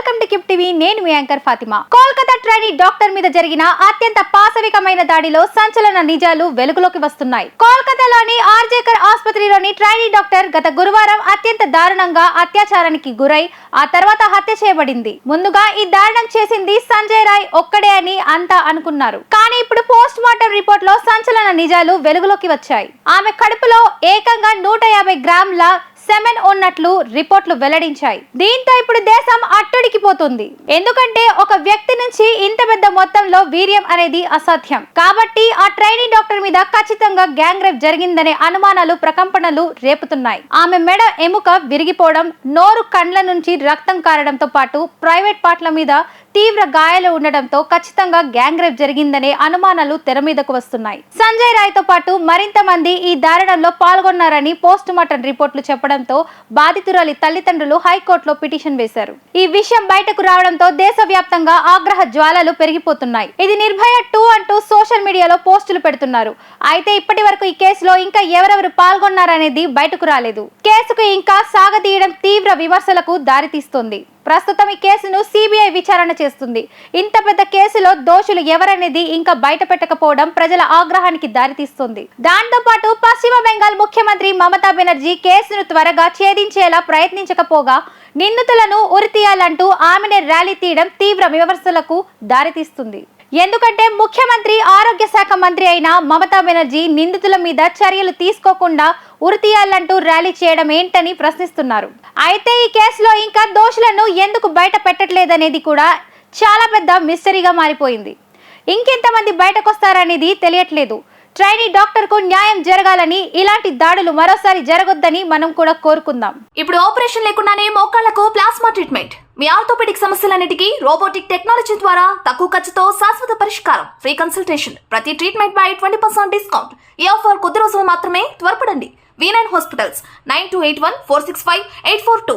Welcome to keep TV. నేను మీ anchor Fatima. Kolkata trainee doctor మీద జరిగిన అత్యంత పాశవికమైన దాడిలో సంచలన నిజాలు వెలుగులోకి వస్తున్నాయి. కోల్కతాలోని ఆర్జేకర్ ఆసుపత్రిలోని ట్రైనీ డాక్టర్ గత గురువారం అత్యంత దారుణంగా అత్యాచారానికి గురై ఆ తర్వాత హత్య చేయబడింది. ముందుగా ఈ దారుణం చేసింది సంజయ్ రాయ్ ఒక్కడే అని అంతా అనుకున్నారు. కానీ ఇప్పుడు పోస్ట్ మార్టం రిపోర్ట్లో సంచలన నిజాలు వెలుగులోకి వచ్చాయి. ఆమె కడుపులో ఏకంగా నూట యాభై గ్రాముల సెమెన్ ఉన్నట్లు రిపోర్ట్లు వెల్లడించాయి. దీంతో ఇప్పుడు దేశం అట్టుడికిపోతుంది. ఎందుకంటే ఒక వ్యక్తి నుంచి ఇంత పెద్ద మొత్తంలో వీర్యం అనేది అసాధ్యం. కాబట్టి ఆ ట్రైనీ డాక్టర్ మీద ఖచ్చితంగా గ్యాంగ్ రేప్ జరిగిందనే అనుమానాలు ప్రకంపనలు రేపుతున్నాయి. ఆమె మెడ ఎముక విరిగిపోవడం నోరు కండ్ల నుంచి రక్తం కారడంతో పాటు ప్రైవేట్ పార్ట్ల మీద తీవ్ర గాయాలు ఉండడంతో ఖచ్చితంగా గ్యాంగ్ రేప్ జరిగిందనే అనుమానాలు తెర మీదకు వస్తున్నాయి. సంజయ్ రాయ్తో పాటు మరింత మంది ఈ దారుణంలో పాల్గొన్నారని పోస్ట్ మార్టం చెప్పడం చెప్పడంతో బాధితురాలి తల్లిదండ్రులు హైకోర్టులో పిటిషన్ వేశారు. ఈ విషయం బయటకు రావడంతో దేశవ్యాప్తంగా ఆగ్రహ జ్వాలలు పెరిగిపోతున్నాయి. ఇది నిర్భయ టూ అంటూ సోషల్ మీడియాలో పోస్టులు పెడుతున్నారు. అయితే ఇప్పటి వరకు ఈ కేసులో ఇంకా ఎవరెవరు పాల్గొన్నారనేది బయటకు రాలేదు. కేసుకు ఇంకా సాగదీయడం తీవ్ర విమర్శలకు దారితీస్తుంది. ప్రస్తుతం ఈ కేసును సిబిఐ విచారణ చేస్తుంది. ఇంత పెద్ద కేసులో దోషులు ఎవరనేది ఇంకా బయట పెట్టకపోవడం ప్రజల ఆగ్రహానికి దారితీస్తుంది. దాంతో పాటు పశ్చిమ బెంగాల్ ముఖ్యమంత్రి మమతా బెనర్జీ కేసును త్వరగా ఛేదించేలా ప్రయత్నించకపోగా నిందితులను ఉరితీయాలంటూ ఆమెనే ర్యాలీ తీయడం తీవ్ర విమర్శలకు దారితీస్తుంది. ఎందుకంటే ముఖ్యమంత్రి ఆరోగ్య శాఖ మంత్రి అయిన మమతా బెనర్జీ నిందితుల మీద చర్యలు తీసుకోకుండా ఉరితీయాలంటూ ర్యాలీ చేయడం ఏంటని ప్రశ్నిస్తున్నారు. అయితే ఈ కేసులో ఇంకా దోషులు ఎందుకు బయట పెట్టట్లేదనేది కూడా చాలా పెద్ద మిస్టరీగా మారిపోయింది. ఇంకెంతమంది బయటకొస్తారనేది తెలియట్లేదు. ట్రైనీ డాక్టర్కు న్యాయం జరగాలని ఇలాంటి దాడులు మరోసారి జరగొద్దని మనం కూడా కోరుకుందాం. ఇప్పుడు ఆపరేషన్ లేకుండానే మోకాళ్ళకు ప్లాస్మా ట్రీట్మెంట్. మీ ఆర్థోపెడిక్ సమస్యలన్నిటికీ రోబోటిక్ టెక్నాలజీ ద్వారా తక్కువ ఖర్చుతో శాశ్వత పరిష్కారం. Free consultation. ప్రతి ట్రీట్మెంట్ పై ట్వంటీ పర్సెంట్ డిస్కౌంట్. ఈ ఆఫర్ కొద్ది రోజులు మాత్రమే త్వరపడండి. V nine hospitals nine two eight one four six five eight four two.